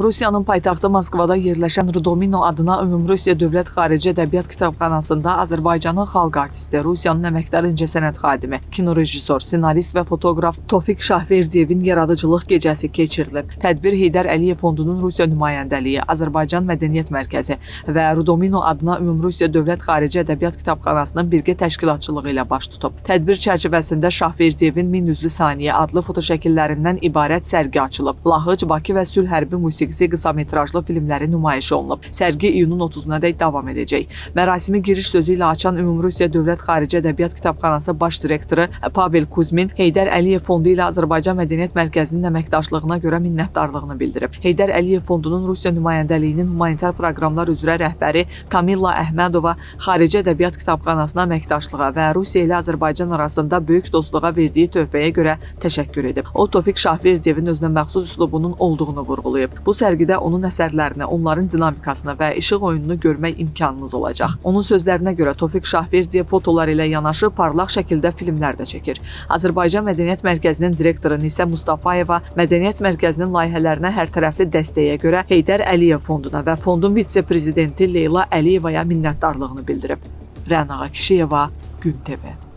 Rusiyanın paytaxtı Moskvada yerləşən Rudomino adına Ümumrusiya Dövlət Xarici Ədəbiyyat Kitabxanasında Azərbaycanın xalq artisti, Rusiyanın əməkdar incəsənət xadimi, kinorejissor, ssenarist və fotoqraf Tofiq Şahverdiyevin yaradıcılıq gecəsi keçirilib. Tədbir Heydər Əliyev Fondunun Rusiya nümayəndəliyi, Azərbaycan Mədəniyyət Mərkəzi və Rudomino adına Ümumrusiya Dövlət Xarici Ədəbiyyat Kitabxanasının birgə təşkilatçılığı ilə baş tutub. Tədbir çərçivəsində Şahverdiyevin 1000 üzlü saniyə adlı fotoşəkillərindən ibarət sərgi açılıb. Lahıc, Bakı və Sülh hərbi musiqisi qısa metrajlı filmləri nümayiş olunub. Sərgi iyunun 30-una dək davam edəcək. Mərasimi giriş sözü ilə açan Ümumrusiya Dövlət Xarici Ədəbiyyat Kitabxanası baş direktoru Pavel Kuzmin Heydər Əliyev Fondu ilə Azərbaycan Mədəniyyət Mərkəzinin əməkdaşlığına görə minnətdarlığını bildirib. Heydər Əliyev Fondunun Rusiya nümayəndəliyinin humanitar proqramlar üzrə rəhbəri Tamilla Əhmədova Xarici Ədəbiyyat Kitabxanasına əməkdaşlığa və Rusiya ilə Azərbaycan arasında böyük dostluğa verdiyi töhfəyə görə təşəkkür edib. O Tofiq Şahverdiyevin özünə məxsus üslubunun olduğunu vurğulayıb. Bu sərgidə onun əsərlərini, onların dinamikasını və işıq oyununu görmək imkanınız olacaq. Onun sözlərinə görə Tofiq Şahverdiyev fotolar ilə yanaşı parlaq şəkildə filmlər də çəkir. Azərbaycan Mədəniyyət Mərkəzinin direktoru Nisə Mustafayeva Mədəniyyət Mərkəzinin layihələrinə hərtərəfli dəstəyə görə Heydər Əliyev fonduna və fondun vitse-prezidenti Leyla Əliyevaya minnətdarlığını bildirib. Rəna Kişiyeva, Gün TV.